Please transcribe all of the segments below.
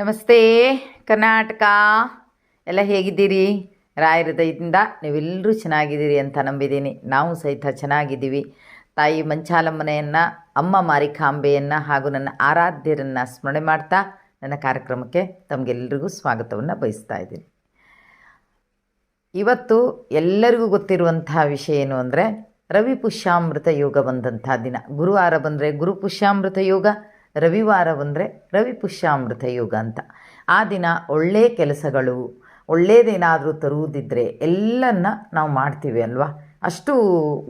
ನಮಸ್ತೆ, ಕರ್ನಾಟಕ. ಎಲ್ಲ ಹೇಗಿದ್ದೀರಿ? ರಾಯರ ದಯದಿಂದ ನೀವೆಲ್ಲರೂ ಚೆನ್ನಾಗಿದ್ದೀರಿ ಅಂತ ನಂಬಿದ್ದೀನಿ. ನಾವು ಸಹಿತ ಚೆನ್ನಾಗಿದ್ದೀವಿ. ತಾಯಿ ಮಂಚಾಲಮ್ಮನೆಯನ್ನು ಅಮ್ಮ ಮಾರಿಕಾಂಬೆಯನ್ನು ಹಾಗೂ ನನ್ನ ಆರಾಧ್ಯರನ್ನು ಸ್ಮರಣೆ ಮಾಡ್ತಾ ನನ್ನ ಕಾರ್ಯಕ್ರಮಕ್ಕೆ ತಮಗೆಲ್ಲರಿಗೂ ಸ್ವಾಗತವನ್ನು ಬಯಸ್ತಾ ಇದ್ದೀನಿ. ಇವತ್ತು ಎಲ್ಲರಿಗೂ ಗೊತ್ತಿರುವಂತಹ ವಿಷಯ ಏನು ಅಂದರೆ ರವಿ ಪುಷ್ಯಾಮೃತ ಯೋಗ ಬಂದಂಥ ದಿನ. ಗುರುವಾರ ಬಂದರೆ ಗುರು ಪುಷ್ಯಾಮೃತ ಯೋಗ ರವಿವಾರ ಬಂದರೆ ರವಿ ಪುಷ್ಯಾಮೃತ ಯೋಗ ಅಂತ. ಆ ದಿನ ಒಳ್ಳೆಯ ಕೆಲಸಗಳು ಒಳ್ಳೆಯದೇನಾದರೂ ತರುವುದಿದ್ದರೆ ಎಲ್ಲನ್ನ ನಾವು ಮಾಡ್ತೀವಿ ಅಲ್ವಾ? ಅಷ್ಟು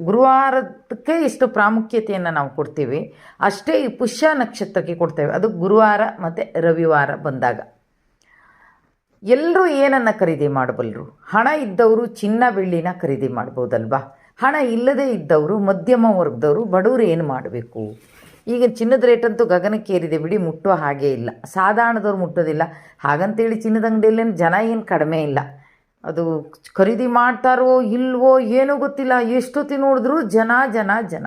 ಗುರುವಾರಕ್ಕೆ ಇಷ್ಟು ಪ್ರಾಮುಖ್ಯತೆಯನ್ನು ನಾವು ಕೊಡ್ತೀವಿ. ಅಷ್ಟೇ ಈ ಪುಷ್ಯ ನಕ್ಷತ್ರಕ್ಕೆ ಕೊಡ್ತೇವೆ. ಅದು ಗುರುವಾರ ಮತ್ತು ರವಿವಾರ ಬಂದಾಗ. ಎಲ್ಲರೂ ಏನನ್ನು ಖರೀದಿ ಮಾಡಬಲ್ಲರು ಹಣ ಇದ್ದವರು ಚಿನ್ನ ಬೆಳ್ಳಿನ ಖರೀದಿ ಮಾಡ್ಬೋದಲ್ವಾ? ಹಣ ಇಲ್ಲದೇ ಇದ್ದವರು, ಮಧ್ಯಮ ವರ್ಗದವರು ಬಡವರು ಏನು ಮಾಡಬೇಕು? ಈಗ ಚಿನ್ನದ ರೇಟ್ ಅಂತೂ ಗಗನಕ್ಕೇರಿದೆ ಬಿಡಿ, ಮುಟ್ಟುವ ಹಾಗೆ ಇಲ್ಲ. ಸಾಧಾರಣದವ್ರು ಮುಟ್ಟೋದಿಲ್ಲ. ಹಾಗಂತೇಳಿ ಚಿನ್ನದ ಅಂಗಡಿಯಲ್ಲೇನು ಜನ ಏನು ಕಡಿಮೆ ಇಲ್ಲ. ಅದು ಖರೀದಿ ಮಾಡ್ತಾರೋ ಇಲ್ವೋ ಏನೂ ಗೊತ್ತಿಲ್ಲ, ಎಷ್ಟೊತ್ತಿ ನೋಡಿದ್ರು ಜನ ಜನ ಜನ.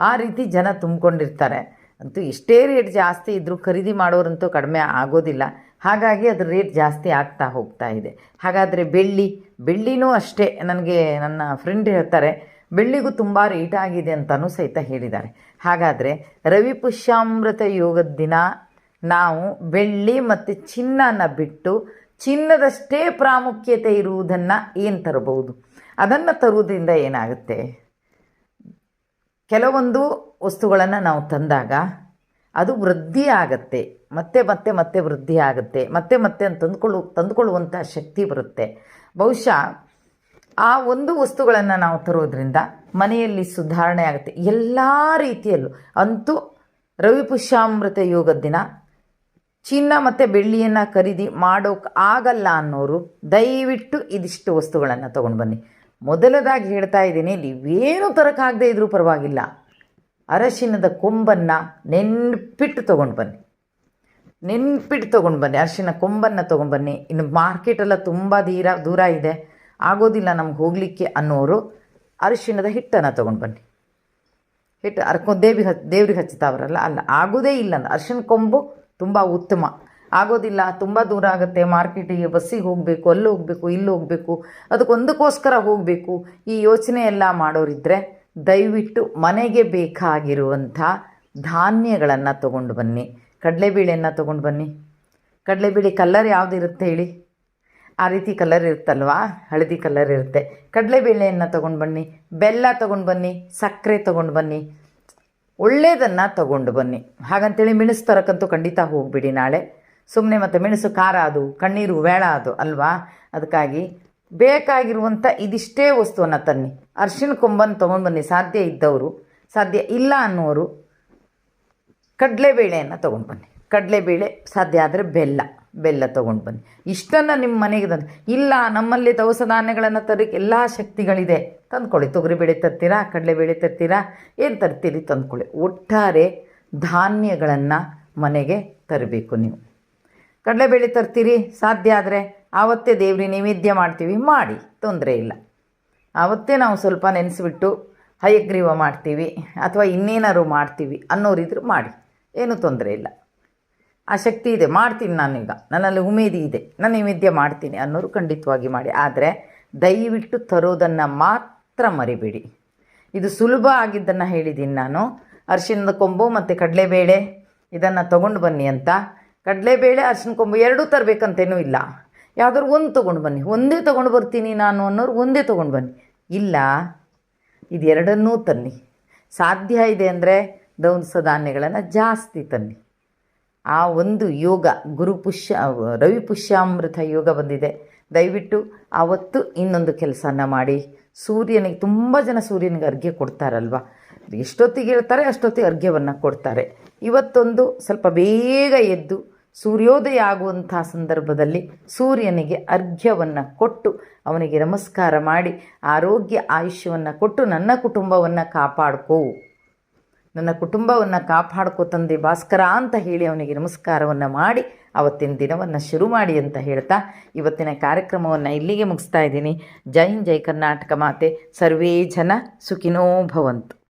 ಆ ರೀತಿ ಜನ ತುಂಬಿಕೊಂಡಿರ್ತಾರೆ. ಅಂತೂ ಎಷ್ಟೇ ರೇಟ್ ಜಾಸ್ತಿ ಇದ್ದರೂ ಖರೀದಿ ಮಾಡೋರಂತೂ ಕಡಿಮೆ ಆಗೋದಿಲ್ಲ. ಹಾಗಾಗಿ ಅದ್ರ ರೇಟ್ ಜಾಸ್ತಿ ಆಗ್ತಾ ಹೋಗ್ತಾ ಇದೆ. ಹಾಗಾದರೆ ಬೆಳ್ಳಿ, ಬೆಳ್ಳಿನೂ ಅಷ್ಟೇ. ನನಗೆ ನನ್ನ ಫ್ರೆಂಡ್ ಹೇಳ್ತಾರೆ ಬೆಳ್ಳಿಗೂ ತುಂಬ ರೇಟ್ ಆಗಿದೆ ಅಂತಲೂ ಸಹಿತ ಹೇಳಿದ್ದಾರೆ. ಹಾಗಾದರೆ ರವಿ ಪುಷ್ಯಾಮೃತ ಯೋಗದ ದಿನ ನಾವು ಬೆಳ್ಳಿ ಮತ್ತು ಚಿನ್ನನ ಬಿಟ್ಟು ಚಿನ್ನದಷ್ಟೇ ಪ್ರಾಮುಖ್ಯತೆ ಇರುವುದನ್ನು ಏನು ತರಬಹುದು? ಅದನ್ನು ತರುವುದರಿಂದ ಏನಾಗುತ್ತೆ? ಕೆಲವೊಂದು ವಸ್ತುಗಳನ್ನು ನಾವು ತಂದಾಗ ಅದು ವೃದ್ಧಿ ಆಗತ್ತೆ. ಮತ್ತೆ ಮತ್ತೆ ಮತ್ತೆ ವೃದ್ಧಿ ಆಗುತ್ತೆ. ಮತ್ತೆ ಮತ್ತೆ ತಂದುಕೊಳ್ಳು ತಂದುಕೊಳ್ಳುವಂಥ ಶಕ್ತಿ ಬರುತ್ತೆ. ಬಹುಶಃ ಆ ಒಂದು ವಸ್ತುಗಳನ್ನು ನಾವು ತರೋದ್ರಿಂದ ಮನೆಯಲ್ಲಿ ಸುಧಾರಣೆ ಆಗುತ್ತೆ. ಎಲ್ಲ ರೀತಿಯಲ್ಲೂ. ಅಂತೂ ರವಿ ಪುಷ್ಯಾಮೃತ ಯೋಗದ ದಿನ, ಚಿನ್ನ ಮತ್ತು ಬೆಳ್ಳಿಯನ್ನು ಖರೀದಿ ಮಾಡೋಕೆ ಆಗಲ್ಲ ಅನ್ನೋರು ದಯವಿಟ್ಟು ಇದಿಷ್ಟು ವಸ್ತುಗಳನ್ನು ತೊಗೊಂಡು ಬನ್ನಿ. ಮೊದಲದಾಗಿ ಹೇಳ್ತಾ ಇದ್ದೀನಿ ಏನು ತರೋಕ್ಕಾಗದೇ ಇದ್ರೂ ಪರವಾಗಿಲ್ಲ. ಅರಶಿನದ ಕೊಂಬನ್ನು ನೆನ್ಪಿಟ್ಟು ತೊಗೊಂಡು ಬನ್ನಿ. ನೆನ್ಪಿಟ್ಟು ತೊಗೊಂಡು ಬನ್ನಿ. ಅರಶಿನ ಕೊಂಬನ್ನು ತೊಗೊಂಡು ಬನ್ನಿ. ಇನ್ನು ಮಾರ್ಕೆಟೆಲ್ಲ ತುಂಬ ದೀರ, ದೂರ ಇದೆ. ಆಗೋದಿಲ್ಲ ನಮ್ಗೆ ಹೋಗಲಿಕ್ಕೆ ಅನ್ನೋರು ಅರಿಶಿಣದ ಹಿಟ್ಟನ್ನು ತೊಗೊಂಡು ಬನ್ನಿ. ಹಿಟ್ಟು ಅರ್ಕೊ ದೇವಿ ಹಚ್, ದೇವ್ರಿಗೆ ಹಚ್ಚುತ್ತಾವ್ರಲ್ಲ ಅಲ್ಲ, ಆಗೋದೇ ಇಲ್ಲ ಅರ್ಶಿನ ಕೊಂಬು ತುಂಬ ಉತ್ತಮ. ಆಗೋದಿಲ್ಲ, ತುಂಬ ದೂರ ಆಗುತ್ತೆ, ಮಾರ್ಕೆಟಿಗೆ, ಬಸ್ಸಿಗೆ ಹೋಗಬೇಕು, ಅಲ್ಲಿ ಹೋಗಬೇಕು, ಇಲ್ಲಿ ಹೋಗಬೇಕು, ಅದಕ್ಕೊಂದಕ್ಕೋಸ್ಕರ ಹೋಗಬೇಕು. ಈ ಯೋಚನೆ ಎಲ್ಲ ಮಾಡೋರಿದ್ದರೆ ದಯವಿಟ್ಟು ಮನೆಗೆ ಬೇಕಾಗಿರುವಂಥ ಧಾನ್ಯಗಳನ್ನು ತೊಗೊಂಡು ಬನ್ನಿ. ಕಡಲೆಬೇಳೆಯನ್ನು ತೊಗೊಂಡು ಬನ್ನಿ. ಕಡಲೆಬೇಳೆ ಕಲ್ಲರ್ ಯಾವುದಿರುತ್ತೆ ಹೇಳಿ? ಆ ರೀತಿ ಕಲರ್ ಇರುತ್ತಲ್ವಾ? ಹಳದಿ ಕಲರ್ ಇರುತ್ತೆ. ಕಡಲೆಬೇಳೆಯನ್ನು ತೊಗೊಂಡು ಬನ್ನಿ, ಬೆಲ್ಲ ತೊಗೊಂಡು ಬನ್ನಿ, ಸಕ್ಕರೆ ತೊಗೊಂಡು ಬನ್ನಿ ಒಳ್ಳೆಯದನ್ನು ತೊಗೊಂಡು ಬನ್ನಿ. ಹಾಗಂತೇಳಿ ಮೆಣಸು ತರಕ್ಕಂತೂ ಖಂಡಿತ ಹೋಗ್ಬಿಡಿ ನಾಳೆ. ಸುಮ್ಮನೆ ಮತ್ತು ಮೆಣಸು ಖಾರ ಅದು, ಕಣ್ಣೀರು ವೇಳ ಅದು ಅಲ್ವಾ? ಅದಕ್ಕಾಗಿ ಬೇಕಾಗಿರುವಂಥ ಇದಿಷ್ಟೇ ವಸ್ತುವನ್ನು ತನ್ನಿ. ಅರ್ಶಿಣ ಕೊಂಬನ್ನು ತೊಗೊಂಡು ಬನ್ನಿ, ಸಾಧ್ಯ ಇದ್ದವರು, ಸಾಧ್ಯ ಇಲ್ಲ ಅನ್ನೋರು ಕಡಲೆಬೇಳೆಯನ್ನು ತೊಗೊಂಡು ಬನ್ನಿ. ಕಡಲೆಬೇಳೆ ಸಾಧ್ಯ ಆದರೆ ಬೆಲ್ಲ ಬೆಲ್ಲ ತೊಗೊಂಡು ಬನ್ನಿ. ಇಷ್ಟನ್ನು ನಿಮ್ಮ ಮನೆಗೆ ತಂದು, ಇಲ್ಲ, ನಮ್ಮಲ್ಲಿ ದವಸ ಧಾನ್ಯಗಳನ್ನು ತರೋಕ್ಕೆ ಎಲ್ಲ ಶಕ್ತಿಗಳಿದೆ. ತಂದ್ಕೊಳ್ಳಿ. ತೊಗರಿಬೇಳೆ ತರ್ತೀರಾ, ಕಡಲೆಬೇಳೆ ತರ್ತೀರಾ, ಏನು ತರ್ತೀರಿ ತಂದ್ಕೊಳ್ಳಿ. ಒಟ್ಟಾರೆ ಧಾನ್ಯಗಳನ್ನು ಮನೆಗೆ ತರಬೇಕು ನೀವು. ಕಡಲೆಬೇಳೆ ತರ್ತೀರಿ, ಸಾಧ್ಯ ಆದರೆ ಆವತ್ತೇ ದೇವ್ರಿ ನೈವೇದ್ಯ ಮಾಡ್ತೀವಿ, ಮಾಡಿ, ತೊಂದರೆ ಇಲ್ಲ. ಆವತ್ತೇ ನಾವು ಸ್ವಲ್ಪ ನೆನೆಸಿಬಿಟ್ಟು ಹಯಗ್ರೀವ ಮಾಡ್ತೀವಿ, ಅಥವಾ ಇನ್ನೇನಾದ್ರು ಮಾಡ್ತೀವಿ ಅನ್ನೋರಿದ್ರು ಮಾಡಿ, ಏನೂ ತೊಂದರೆ ಇಲ್ಲ. ಆ ಶಕ್ತಿ ಇದೆ, ಮಾಡ್ತೀನಿ ನಾನೀಗ. ನನ್ನಲ್ಲಿ ಉಮೇದಿ ಇದೆ ನಾನು ನೈವೇದ್ಯ ಮಾಡ್ತೀನಿ ಅನ್ನೋರು ಖಂಡಿತವಾಗಿ ಮಾಡಿ. ಆದರೆ ದಯವಿಟ್ಟು ತರೋದನ್ನು ಮಾತ್ರ ಮರಿಬೇಡಿ. ಇದು ಸುಲಭ ಆಗಿದ್ದನ್ನು ಹೇಳಿದ್ದೀನಿ ನಾನು. ಅರಿಶಿಣದ ಕೊಂಬು ಮತ್ತು ಕಡಲೆಬೇಳೆ, ಇದನ್ನು ತೊಗೊಂಡು ಬನ್ನಿ ಅಂತ. ಕಡಲೆಬೇಳೆ ಅರಿಶಿನ ಕೊಂಬು ಎರಡೂ ತರಬೇಕಂತೇನೂ ಇಲ್ಲ. ಯಾವುದಾದ್ರು ಒಂದು ತೊಗೊಂಡು ಬನ್ನಿ. ಒಂದೇ ತೊಗೊಂಡು ಬರ್ತೀನಿ ನಾನು ಅನ್ನೋರು ಒಂದೇ ತೊಗೊಂಡು ಬನ್ನಿ. ಇಲ್ಲ, ಇದೆರಡನ್ನೂ ತನ್ನಿ. ಸಾಧ್ಯ ಇದೆ ಅಂದರೆ ದವಸ ಧಾನ್ಯಗಳನ್ನು ಜಾಸ್ತಿ ತನ್ನಿ. ಆ ಒಂದು ಯೋಗ, ಗುರು ಪುಷ್ಯ, ರವಿ ಪುಷ್ಯಾಮೃತ ಯೋಗ ಬಂದಿದೆ. ದಯವಿಟ್ಟು ಆವತ್ತು ಇನ್ನೊಂದು ಕೆಲಸನ ಮಾಡಿ. ಸೂರ್ಯನಿಗೆ ತುಂಬ ಜನ ಸೂರ್ಯನಿಗೆ ಅರ್ಘ್ಯ ಕೊಡ್ತಾರಲ್ವ? ಎಷ್ಟೊತ್ತಿಗೆ ಹೇಳ್ತಾರೆ, ಅಷ್ಟೊತ್ತಿಗೆ ಅರ್ಘ್ಯವನ್ನು ಕೊಡ್ತಾರೆ. ಇವತ್ತೊಂದು ಸ್ವಲ್ಪ ಬೇಗ ಎದ್ದು ಸೂರ್ಯೋದಯ ಆಗುವಂಥ ಸಂದರ್ಭದಲ್ಲಿ ಸೂರ್ಯನಿಗೆ ಅರ್ಘ್ಯವನ್ನು ಕೊಟ್ಟು, ಅವನಿಗೆ ನಮಸ್ಕಾರ ಮಾಡಿ, ಆರೋಗ್ಯ, ಆಯುಷ್ಯವನ್ನು ಕೊಟ್ಟು, ನನ್ನ ಕುಟುಂಬವನ್ನು ಕಾಪಾಡ್ಕೋ. ನನ್ನ ಕುಟುಂಬವನ್ನು ಕಾಪಾಡ್ಕೋ ತಂದೆ ಭಾಸ್ಕರ ಅಂತ ಹೇಳಿ ಅವನಿಗೆ ನಮಸ್ಕಾರವನ್ನು ಮಾಡಿ, ಅವತ್ತಿನ ದಿನವನ್ನು ಶುರು ಮಾಡಿ ಅಂತ ಹೇಳ್ತಾ ಇವತ್ತಿನ ಕಾರ್ಯಕ್ರಮವನ್ನು ಇಲ್ಲಿಗೆ ಮುಗಿಸ್ತಾ ಇದ್ದೀನಿ. ಜೈ ಜೈ ಕರ್ನಾಟಕ ಮಾತೆ. ಸರ್ವೇ ಜನ ಸುಖಿನೋ ಭವಂತು.